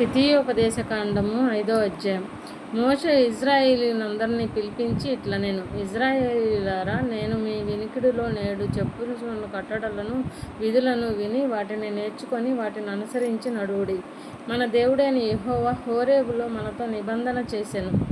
ద్వితీయోపదేశకాండము ఐదో అధ్యాయం. మోష ఇజ్రాయేలీలందరినీ పిలిపించి ఇట్లా నేను ఇజ్రాయిలీలారా నేను మీ వినికిడిలో నేడు చెప్పులు కట్టడలను విధులను విని వాటిని నేర్చుకొని వాటిని అనుసరించి నడువుడి. మన దేవుడైన యెహోవా హోరేబులో మనతో నిబంధన చేశాను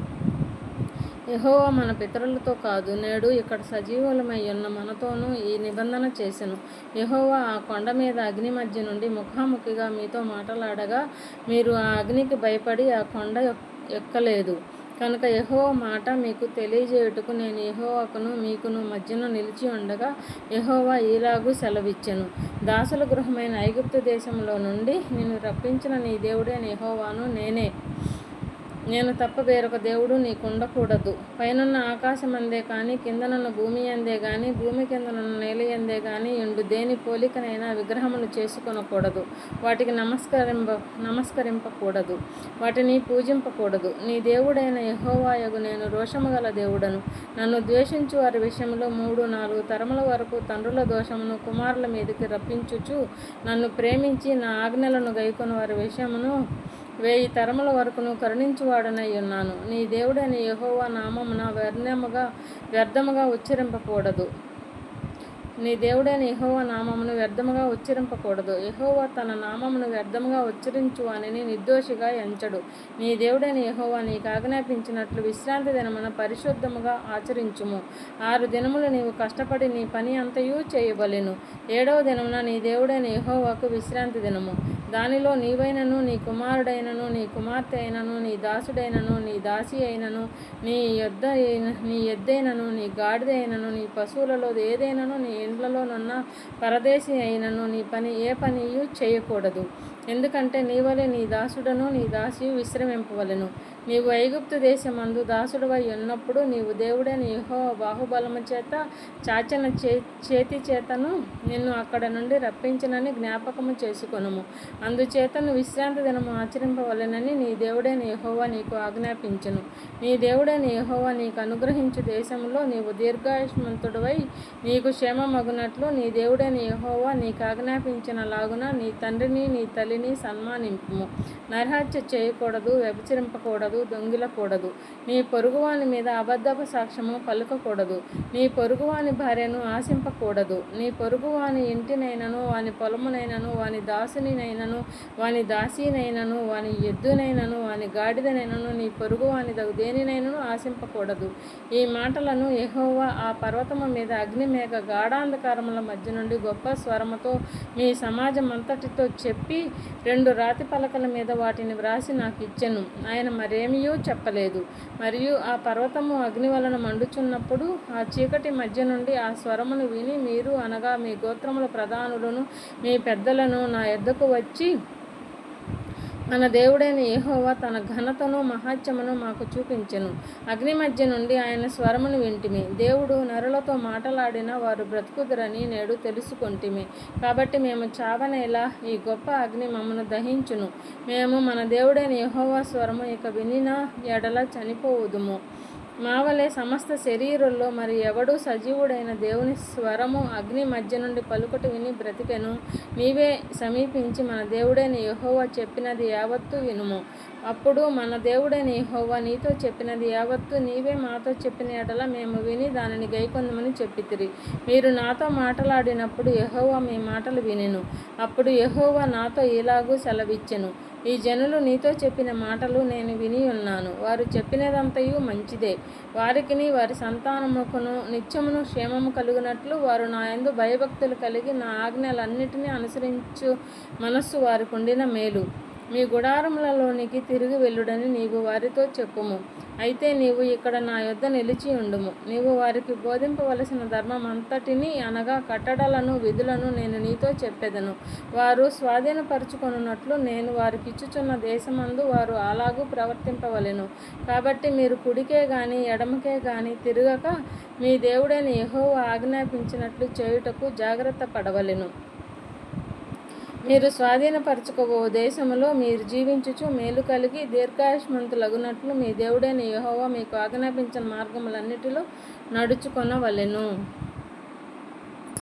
యహోవా మన పితరులతో కాదు నేడు ఇక్కడ సజీవులమై ఉన్న మనతోనూ ఈ నిబంధన చేసెను. యహోవా ఆ కొండ మీద అగ్ని మధ్య నుండి ముఖాముఖిగా మీతో మాట్లాడగా మీరు ఆ అగ్నికి భయపడి ఆ కొండ ఎక్- ఎక్కలేదు. కనుక యహో మాట మీకు తెలియజేయుటకు నేను యహోవాకును మీకును మధ్యన నిలిచి ఉండగా యహోవా ఈలాగు సెలవిచ్చెను. దాసుల గృహమైన ఐగుప్తు దేశంలో నుండి నేను రప్పించిన నీ దేవుడే యహోవాను నేనే. నేను తప్ప వేరొక దేవుడు నీకు ఉండకూడదు పైనున్న ఆకాశం అందే కానీ కిందనున్న భూమి అందే కానీ భూమి కిందనున్న నేల అందే కానీ ఎండు దేని పోలికనైనా విగ్రహములు చేసుకొనకూడదు. వాటికి నమస్కరింప నమస్కరింపకూడదు. వాటిని పూజింపకూడదు. నీ దేవుడైన యహోవాయగు నేను రోషము గల దేవుడను. నన్ను ద్వేషించు వారి విషయంలో మూడు నాలుగు తరముల వరకు తండ్రుల దోషమును కుమారుల మీదకి రప్పించుచు నన్ను ప్రేమించి నా ఆజ్ఞలను గైకొని వారి విషయమును వేయి తరముల వరకును కరుణించువాడనై ఉన్నాను. నీ దేవుడైన యహోవా నామమున వ్యర్థముగా వ్యర్థముగా ఉచ్చరింపకూడదు నీ దేవుడైన యెహోవా నామమును వ్యర్థముగా ఉచ్చరింపకూడదు. యెహోవా తన నామమును వ్యర్థముగా ఉచ్చరించు అని నిర్దోషిగా ఎంచడు. నీ దేవుడైన యెహోవా నీకు ఆజ్ఞాపించినట్లు విశ్రాంతి దినమున పరిశుద్ధముగా ఆచరించుము. ఆరు దినములు నీవు కష్టపడి నీ పని అంతయు చేయవలెను. ఏడవ దినమున నీ దేవుడైన యహోవాకు విశ్రాంతి దినము. దానిలో నీవైనను నీ కుమారుడైనను నీ కుమార్తె అయినను నీ దాసుడైనను నీ దాసి అయినను నీ యొద్ద నీ ఎద్దైనను నీ గాడిద అయినను నీ పశువులలో ఏదైనను నీ ఇండ్లలోనున్న పరదేశి అయినను నీ పని ఏ పనియు చేయకూడదు. ఎందుకంటే నీవలే నీ దాసుడను నీ దాసియు విశ్రమింపవలెను. నీవు ఐగుప్తు దేశమందు దాసుడవై ఉన్నప్పుడు నీవు దేవుడైన యెహో బాహుబలము చేత చాచన చే చేతి చేతను నిన్ను అక్కడ నుండి రప్పించనని జ్ఞాపకము చేసుకొనుము. అందుచేతను విశ్రాంతి దినము ఆచరింపవలెనని నీ దేవుడైన యెహోవా నీకు ఆజ్ఞాపించను. నీ దేవుడైన యెహోవా నీకు అనుగ్రహించు దేశంలో నీవు దీర్ఘాయుష్మంతుడవై నీకు క్షేమమగునట్లు నీ దేవుడైన యెహోవా నీకు ఆజ్ఞాపించిన లాగున నీ తండ్రిని నీ తల్లి వారిని సన్మానింపుము. నరహత్య చేయకూడదు వ్యభిచరింపకూడదు దొంగిలకూడదు. నీ పొరుగువాని మీద అబద్ధపు సాక్ష్యము పలుకకూడదు. నీ పొరుగువాని భార్యను ఆశింపకూడదు. నీ పొరుగువాని ఇంటినైనను వాని పొలమునైనను వాని దాసునినైనను వాని దాసీనైనను వాని ఎద్దునైనను వాని గాడిదనైనను నీ పొరుగువాని దగు దేనినైనను ఆశింపకూడదు. ఈ మాటలను ఎహోవా ఆ పర్వతము మీద అగ్నిమేఘ గాఢాంధకారముల మధ్య నుండి గొప్ప స్వరముతో మీ సమాజం అంతటితో చెప్పి రెండు రాతి పలకల మీద వాటిని వ్రాసి నాకు ఇచ్చెను. ఆయన మరేమియూ చెప్పలేదు. మరియు ఆ పర్వతము అగ్ని వలన మండుచున్నప్పుడు ఆ చీకటి మధ్య నుండి ఆ స్వరమును విని మీరు అనగా మీ గోత్రముల ప్రధానులను మీ పెద్దలను నా ఎద్దకు వచ్చి మన దేవుడైన యెహోవా తన ఘనతను మహాత్యమును మాకు చూపించెను. అగ్ని మధ్య నుండి ఆయన స్వరమును వింటిమి. దేవుడు నరులతో మాటలాడిన వారు బ్రతుకుదురని నేడు తెలుసుకొంటిమి. కాబట్టి మేము చావనేలా ఈ గొప్ప అగ్ని మమ్మను దహించును. మేము మన దేవుడైన యహోవా స్వరము ఇక వినిన ఎడల చనిపోవుదుము. మావలే సమస్త శరీరంలో మరి ఎవడు సజీవుడైన దేవుని స్వరము అగ్ని మధ్య నుండి పలుకట విని బ్రతికెను. నీవే సమీపించి మన దేవుడైన యహోవా చెప్పినది యావత్తు వినుము. అప్పుడు మన దేవుడైన యహోవా నీతో చెప్పినది యావత్తు నీవే మాతో చెప్పిన ఎడల మేము విని దానిని గైకొందమని చెప్పితిరి. మీరు నాతో మాటలాడినప్పుడు యహోవా మీ మాటలు వినెను. అప్పుడు యహోవా నాతో ఇలాగూ సెలవిచ్చెను. ఈ జనులు నీతో చెప్పిన మాటలు నేను విని ఉన్నాను. వారు చెప్పినదంతయు మంచిదే. వారికిని వారి సంతానముకును నిత్యమును క్షేమము కలుగునట్లు వారు నా యందు భయభక్తులు కలిగి నా ఆజ్ఞలన్నిటినీ అనుసరించు మనస్సు వారికి ఉండిన మేలు. మీ గుడారములలోనికి తిరిగి వెళ్ళుడని నీవు వారితో చెప్పుము. అయితే నీవు ఇక్కడ నా యొద్ద నిలిచి ఉండుము. నీవు వారికి బోధింపవలసిన ధర్మం అంతటిని అనగా కట్టడలను విధులను నేను నీతో చెప్పెదను. వారు స్వాధీనపరుచుకొనున్నట్లు నేను వారికి ఇచ్చుచున్న దేశమందు వారు అలాగూ ప్రవర్తింపవలెను. కాబట్టి మీరు కుడికే గాని ఎడమకే గాని తిరగక మీ దేవుడైన యహో ఆజ్ఞాపించినట్లు చేయుటకు జాగ్రత్త పడవలెను. మీరు స్వాధీనపరచుకోబో దేశములో మీరు జీవించుచు మేలు కలిగి దీర్ఘాయుష్మంతులగునట్లు మీ దేవుడైన యహోవా మీకు ఆజ్ఞాపించిన మార్గములన్నిటిలో నడుచుకొనవలెను.